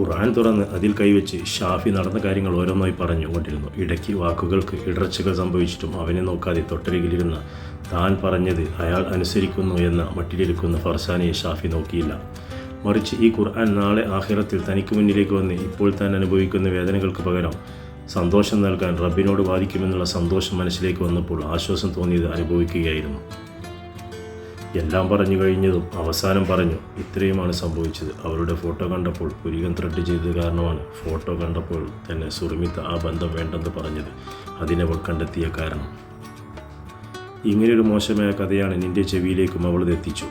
ഖുർആൻ തുറന്ന് അതിൽ കൈവച്ച് ഷാഫി നടന്ന കാര്യങ്ങൾ ഓരോന്നായി പറഞ്ഞുകൊണ്ടിരുന്നു ഇടയ്ക്ക് വാക്കുകൾക്ക് ഇടർച്ചകൾ സംഭവിച്ചിട്ടും അവനെ നോക്കാതെ തൊട്ടരികിലിരുന്ന താൻ പറഞ്ഞത് അയാൾ അനുസരിക്കുന്നു എന്ന മട്ടിലിരിക്കുന്ന ഫർസാനയെ ഷാഫി നോക്കിയില്ല. മറിച്ച് ഈ ഖുർആൻ നാളെ ആഹിറത്തിൽ തനിക്ക് മുന്നിലേക്ക് വന്ന് ഇപ്പോൾ താൻ അനുഭവിക്കുന്ന വേദനകൾക്ക് പകരം സന്തോഷം നൽകാൻ റബ്ബിനോട് ബാധിക്കുമെന്നുള്ള സന്തോഷം മനസ്സിലേക്ക് വന്നപ്പോൾ ആശ്വാസം തോന്നിയത് അനുഭവിക്കുകയായിരുന്നു. എല്ലാം പറഞ്ഞു കഴിഞ്ഞതും അവസാനം പറഞ്ഞു ഇത്രയുമാണ് സംഭവിച്ചത്. അവരുടെ ഫോട്ടോ കണ്ടപ്പോൾ പുരികം ത്രെഡ് ചെയ്തത് കാരണമാണ് ഫോട്ടോ കണ്ടപ്പോൾ തന്നെ സുറുമിത്ത ആ ബന്ധം വേണ്ടെന്ന് പറഞ്ഞത്. അതിനവൾ കണ്ടെത്തിയ കാരണം. ഇങ്ങനെയൊരു മോശമായ കഥയാണ് നിന്റെ ചെവിയിലേക്കും അവൾ എത്തിച്ചു.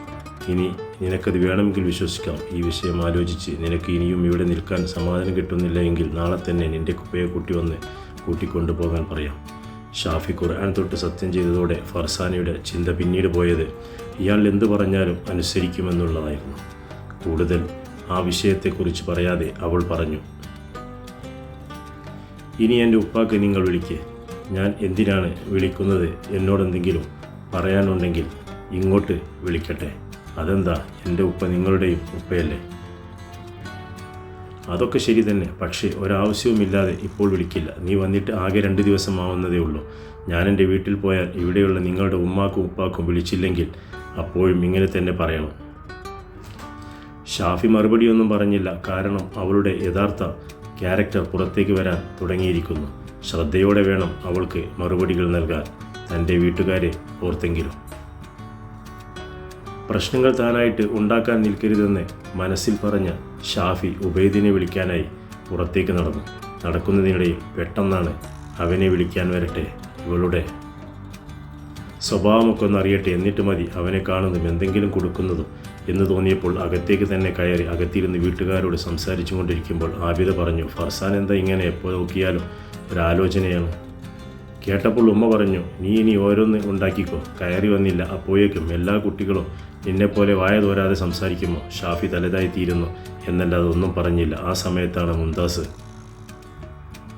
ഇനി നിനക്കത് വേണമെങ്കിൽ വിശ്വസിക്കാം. ഈ വിഷയം ആലോചിച്ച് നിനക്ക് ഇനിയും ഇവിടെ നിൽക്കാൻ സമാധാനം കിട്ടുന്നില്ല എങ്കിൽ നാളെ തന്നെ നിന്റെ കുപ്പയെ കൂട്ടി വന്ന് കൂട്ടിക്കൊണ്ടുപോകാൻ പറയാം. ഷാഫി ഖുർആൻ തൊട്ട് സത്യം ചെയ്തതോടെ ഫർസാനിയുടെ ചിന്ത പിന്നീട് പോയത് ഇയാൾ എന്തു പറഞ്ഞാലും അനുസരിക്കുമെന്നുള്ളതായിരുന്നു. കൂടുതൽ ആ വിഷയത്തെക്കുറിച്ച് പറയാതെ അവൾ പറഞ്ഞു. ഇനി എന്റെ ഉപ്പാക്ക് നിങ്ങൾ വിളിക്ക്. ഞാൻ എന്തിനാണ് വിളിക്കുന്നത്? എന്നോടെന്തെങ്കിലും പറയാനുണ്ടെങ്കിൽ ഇങ്ങോട്ട് വിളിക്കട്ടെ. അതെന്താ? എന്റെ ഉപ്പ നിങ്ങളുടെയും ഉപ്പയല്ലേ? അതൊക്കെ ശരി തന്നെ. പക്ഷേ ഒരാവശ്യവുമില്ലാതെ ഇപ്പോൾ വിളിക്കില്ല. നീ വന്നിട്ട് ആകെ രണ്ട് ദിവസം ആവുന്നതേ ഉള്ളൂ. ഞാൻ എന്റെ വീട്ടിൽ പോയാൽ ഇവിടെയുള്ള നിങ്ങളുടെ ഉമ്മാക്കും ഉപ്പാക്കും വിളിച്ചില്ലെങ്കിൽ അപ്പോഴും ഇങ്ങനെ തന്നെ പറയണം. ഷാഫി മറുപടിയൊന്നും പറഞ്ഞില്ല. കാരണം അവളുടെ യഥാർത്ഥ ക്യാരക്ടർ പുറത്തേക്ക് വരാൻ തുടങ്ങിയിരിക്കുന്നു. ശ്രദ്ധയോടെ വേണം അവൾക്ക് മറുപടികൾ നൽകാൻ. തന്റെ വീട്ടുകാരെ ഓർത്തെങ്കിലും. പ്രശ്നങ്ങൾ താനായിട്ട് ഉണ്ടാക്കാൻ നിൽക്കരുതെന്ന് മനസ്സിൽ പറഞ്ഞ ഷാഫി ഉബൈദിനെ വിളിക്കാനായി പുറത്തേക്ക് നടന്നു. നടക്കുന്നതിനിടയിൽ പെട്ടെന്നാണ് അവനെ വിളിക്കാൻ വരട്ടെ ഇവളുടെ സ്വഭാവമൊക്കെ ഒന്ന് അറിയട്ടെ എന്നിട്ട് മതി അവനെ കാണുന്നതും എന്തെങ്കിലും കൊടുക്കുന്നതും എന്ന് തോന്നിയപ്പോൾ അകത്തേക്ക് തന്നെ കയറി അകത്തിരുന്ന് വീട്ടുകാരോട് സംസാരിച്ചു കൊണ്ടിരിക്കുമ്പോൾ ആബിദ പറഞ്ഞു ഫർസാൻ എന്താ ഇങ്ങനെ എപ്പോൾ നോക്കിയാലും ഒരാലോചനയാണ്. കേട്ടപ്പോൾ ഉമ്മ പറഞ്ഞു നീ ഇനി ഓരോന്ന് ഉണ്ടാക്കിക്കോ. കയറി വന്നില്ല. അപ്പോഴേക്കും എല്ലാ കുട്ടികളും നിന്നെപ്പോലെ വായ തോരാതെ സംസാരിക്കുമോ? ഷാഫി തലതായി തീരുന്നു. എന്നല്ലാതെ ഒന്നും പറഞ്ഞില്ല. ആ സമയത്താണ് മുംതാസ്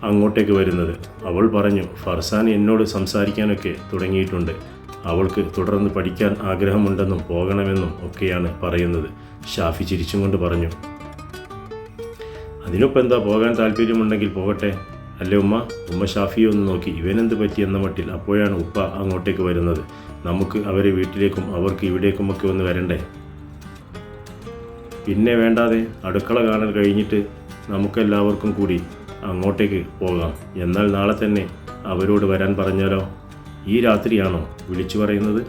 അങ്ങോട്ടേക്ക് വരുന്നത്. അവൾ പറഞ്ഞു ഫർസാൻ എന്നോട് സംസാരിക്കാനൊക്കെ തുടങ്ങിയിട്ടുണ്ട്. അവൾക്ക് തുടർന്ന് പഠിക്കാൻ ആഗ്രഹമുണ്ടെന്നും പോകണമെന്നും ഒക്കെയാണ് പറയുന്നത്. ഷാഫി ചിരിച്ചും കൊണ്ട് പറഞ്ഞു അതിനൊപ്പം എന്താ പോകാൻ താല്പര്യമുണ്ടെങ്കിൽ പോകട്ടെ. അല്ലേ ഉമ്മ? ഉമ്മ ഷാഫിയെ ഒന്ന് നോക്കി. ഇവനെന്ത് പറ്റി എന്ന മട്ടിൽ അപ്പോഴാണ് ഉപ്പ അങ്ങോട്ടേക്ക് വരുന്നത്. നമുക്ക് അവരെ വീട്ടിലേക്കും അവർക്ക് ഇവിടേക്കുമൊക്കെ ഒന്ന് വരണ്ടേ? പിന്നെ വേണ്ടാതെ അടുക്കള കാണൽ കഴിഞ്ഞിട്ട് നമുക്കെല്ലാവർക്കും കൂടി അങ്ങോട്ടേക്ക് പോകാം. എന്നാൽ നാളെ തന്നെ അവരോട് വരാൻ പറഞ്ഞാലോ? ഈ രാത്രിയാണോ വിളിച്ചു പറയുന്നത്?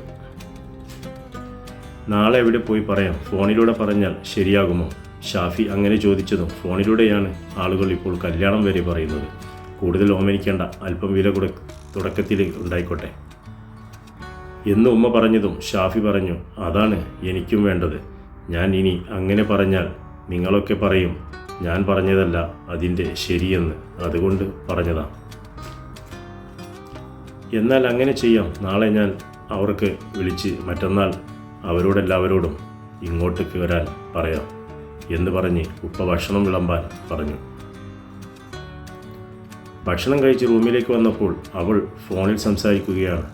നാളെ എവിടെ പോയി പറയാം? ഫോണിലൂടെ പറഞ്ഞാൽ ശരിയാകുമോ? ഷാഫി അങ്ങനെ ചോദിച്ചതും ഫോണിലൂടെയാണ് ആളുകൾ ഇപ്പോൾ കല്യാണം വരെ പറയുന്നത്. കൂടുതൽ ഓമനിക്കേണ്ട അല്പം വില കൊടു തുടക്കത്തിൽ ഉണ്ടായിക്കോട്ടെ. എന്ന് ഉമ്മ പറഞ്ഞതും ഷാഫി പറഞ്ഞു അതാണ് എനിക്കും വേണ്ടത്. ഞാൻ ഇനി അങ്ങനെ പറഞ്ഞാൽ നിങ്ങളൊക്കെ പറയും ഞാൻ പറഞ്ഞതല്ല അതിന്റെ ശരിയെന്ന്. അതുകൊണ്ട് പറഞ്ഞതാ. എന്നാൽ അങ്ങനെ ചെയ്യാം. നാളെ ഞാൻ അവർക്ക് വിളിച്ച് മറ്റന്നാൾ അവരോടെല്ലാവരോടും ഇങ്ങോട്ട് വരാൻ പറയാം എന്ന് പറഞ്ഞ് ഉപ്പ ഭക്ഷണം വിളമ്പാൻ പറഞ്ഞു. ഭക്ഷണം കഴിച്ച് റൂമിലേക്ക് വന്നപ്പോൾ അവൾ ഫോണിൽ സംസാരിക്കുകയാണ്.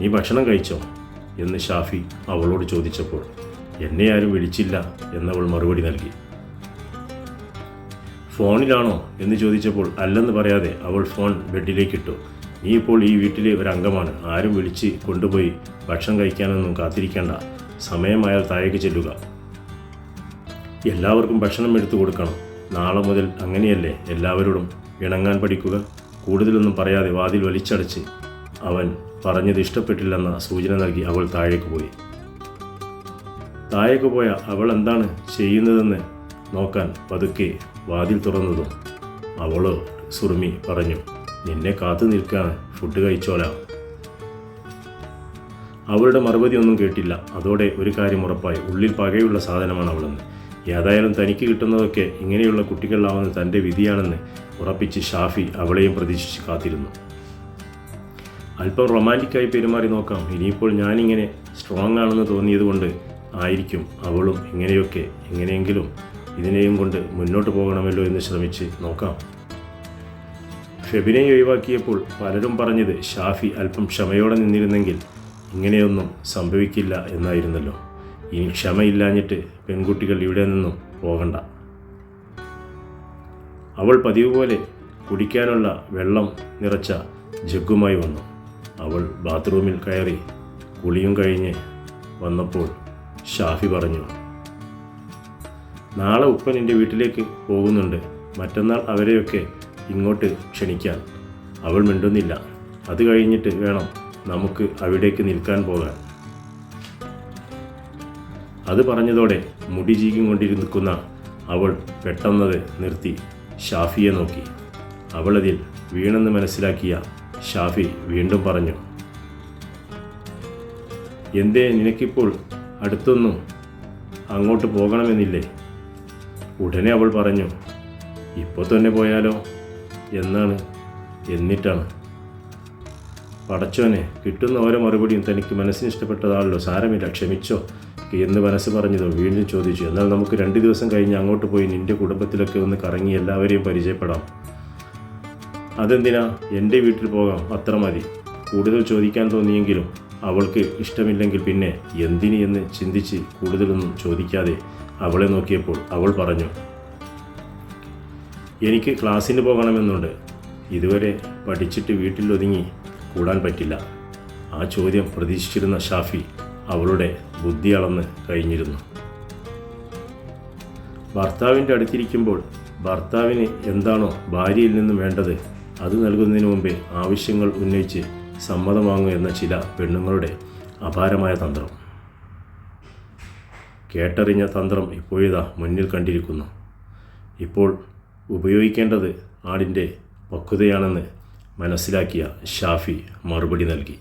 നീ ഭക്ഷണം കഴിച്ചോ? എന്ന് ഷാഫി അവളോട് ചോദിച്ചപ്പോൾ. എന്നെ ആരും വിളിച്ചില്ല എന്നവൾ മറുപടി നൽകി. ഫോണിലാണോ? എന്ന് ചോദിച്ചപ്പോൾ അല്ലെന്ന് പറയാതെ അവൾ ഫോൺ ബെഡിലേക്കിട്ടു. നീ ഇപ്പോൾ ഈ വീട്ടിലെ ഒരു അംഗമാണ് ആരും വിളിച്ച് കൊണ്ടുപോയി ഭക്ഷണം കഴിക്കാനൊന്നും കാത്തിരിക്കേണ്ട. സമയമായാൽ താഴേക്ക് ചെല്ലുക. എല്ലാവർക്കും ഭക്ഷണം എടുത്തു കൊടുക്കണം. നാളെ മുതൽ അങ്ങനെയല്ലേ എല്ലാവരോടും? ഇണങ്ങാൻ പഠിക്കുക. കൂടുതലൊന്നും പറയാതെ വാതിൽ വലിച്ചടച്ച് അവൻ പറഞ്ഞത് ഇഷ്ടപ്പെട്ടില്ലെന്ന സൂചന നൽകി അവൾ താഴേക്ക് പോയി. താഴേക്ക് പോയ അവൾ എന്താണ് ചെയ്യുന്നതെന്ന് നോക്കാൻ പതുക്കെ വാതിൽ തുറന്നതും അവൾ സുറുമി പറഞ്ഞു നിന്നെ കാത്തു നിൽക്കാൻ ഫുഡ് കഴിച്ചോലാ അവളുടെ മറുപടി ഒന്നും കേട്ടില്ല. അതോടെ ഒരു കാര്യം ഉറപ്പായി. ഉള്ളിൽ പകയുള്ള സാധനമാണ് അവളെന്ന്. ഏതായാലും തനിക്ക് കിട്ടുന്നതൊക്കെ ഇങ്ങനെയുള്ള കുട്ടികളിലാവുന്ന തന്റെ വിധിയാണെന്ന് ഉറപ്പിച്ച് ഷാഫി അവളെയും പ്രതീക്ഷിച്ച് കാത്തിരുന്നു. അല്പം റൊമാന്റിക്കായി പെരുമാറി നോക്കാം. ഇനിയിപ്പോൾ ഞാനിങ്ങനെ സ്ട്രോങ് ആണെന്ന് തോന്നിയതുകൊണ്ട് ആയിരിക്കും അവളും ഇങ്ങനെയൊക്കെ എങ്ങനെയെങ്കിലും ഇതിനെയും കൊണ്ട് മുന്നോട്ട് പോകണമല്ലോ എന്ന് ശ്രമിച്ച് നോക്കാം. ഫെബിനെ ഒഴിവാക്കിയപ്പോൾ പലരും പറഞ്ഞത് ഷാഫി അല്പം ക്ഷമയോടെ നിന്നിരുന്നെങ്കിൽ ഇങ്ങനെയൊന്നും സംഭവിക്കില്ല എന്നായിരുന്നല്ലോ. ഇനി ക്ഷമയില്ലാഞ്ഞിട്ട് പെൺകുട്ടികൾ ഇവിടെ നിന്നും പോകണ്ട. അവൾ പതിവ് പോലെ കുടിക്കാനുള്ള വെള്ളം നിറച്ച ജഗ്ഗുമായി വന്നു. അവൾ ബാത്റൂമിൽ കയറി കുളിയും കഴിഞ്ഞ് വന്നപ്പോൾ ഷാഫി പറഞ്ഞു നാളെ ഉപ്പൻ എന്റെ വീട്ടിലേക്ക് പോകുന്നുണ്ട്. മറ്റന്നാൾ അവരെയൊക്കെ ഇങ്ങോട്ട് ക്ഷണിക്കാൻ. അവൾ മിണ്ടുന്നില്ല. അത് കഴിഞ്ഞിട്ട് വേണം നമുക്ക് അവിടേക്ക് നിൽക്കാൻ പോകാൻ. അത് പറഞ്ഞതോടെ മുടി ചീകിക്കൊണ്ടിരിക്കുന്ന അവൾ പെട്ടെന്നത് നിർത്തി ഷാഫിയെ നോക്കി. അവളതിൽ വീണെന്ന് മനസ്സിലാക്കിയ ഷാഫി വീണ്ടും പറഞ്ഞു എന്തേ നിനക്കിപ്പോൾ അടുത്തൊന്നും അങ്ങോട്ട് പോകണമെന്നില്ലേ? ഉടനെ അവൾ പറഞ്ഞു ഇപ്പോൾ തന്നെ പോയാലോ? എന്നാണ്? എന്നിട്ടാണ്? പടച്ചോനെ കിട്ടുന്ന ഓരോ മറുപടിയും തനിക്ക് മനസ്സിന് ഇഷ്ടപ്പെട്ടതാണല്ലോ. സാരമില്ല ക്ഷമിച്ചോ. എന്ന് മനസ്സ് പറഞ്ഞതോ വീണ്ടും ചോദിച്ചു. എന്നാൽ നമുക്ക് രണ്ട് ദിവസം കഴിഞ്ഞ് അങ്ങോട്ട് പോയി നിന്റെ കുടുംബത്തിലൊക്കെ ഒന്ന് കറങ്ങി എല്ലാവരെയും പരിചയപ്പെടാം. അതെന്തിനാ? എന്റെ വീട്ടിൽ പോകാം. അത്ര മതി. കൂടുതൽ ചോദിക്കാൻ തോന്നിയെങ്കിലും അവൾക്ക് ഇഷ്ടമില്ലെങ്കിൽ പിന്നെ എന്തിന് എന്ന് ചിന്തിച്ച് കൂടുതലൊന്നും ചോദിക്കാതെ അവളെ നോക്കിയപ്പോൾ അവൾ പറഞ്ഞു എനിക്ക് ക്ലാസ്സിന് പോകണമെന്നുണ്ട്. ഇതുവരെ പഠിച്ചിട്ട് വീട്ടിലൊതുങ്ങി കൂടാൻ പറ്റില്ല. ആ ചോദ്യം പ്രതീക്ഷിച്ചിരുന്ന ഷാഫി അവളുടെ ബുദ്ധി അളന്ന് കഴിഞ്ഞിരുന്നു. ഭർത്താവിന്റെ അടുത്തിരിക്കുമ്പോൾ ഭർത്താവിന് എന്താണോ ഭാര്യയിൽ നിന്നും വേണ്ടത് അത് നൽകുന്നതിന് മുമ്പേ ആവശ്യങ്ങൾ ഉന്നയിച്ച് സമ്മതം വാങ്ങുക എന്ന ചില പെണ്ണുങ്ങളുടെ അപാരമായ തന്ത്രം. കേട്ടറിഞ്ഞ തന്ത്രം ഇപ്പോഴിതാ മുന്നിൽ കണ്ടിരിക്കുന്നു. ഇപ്പോൾ ഉപയോഗിക്കേണ്ടത് ആടിന്റെ പക്വതയാണെന്ന് മനസ്സിലാക്കിയ ഷാഫി മറുപടി നൽകി.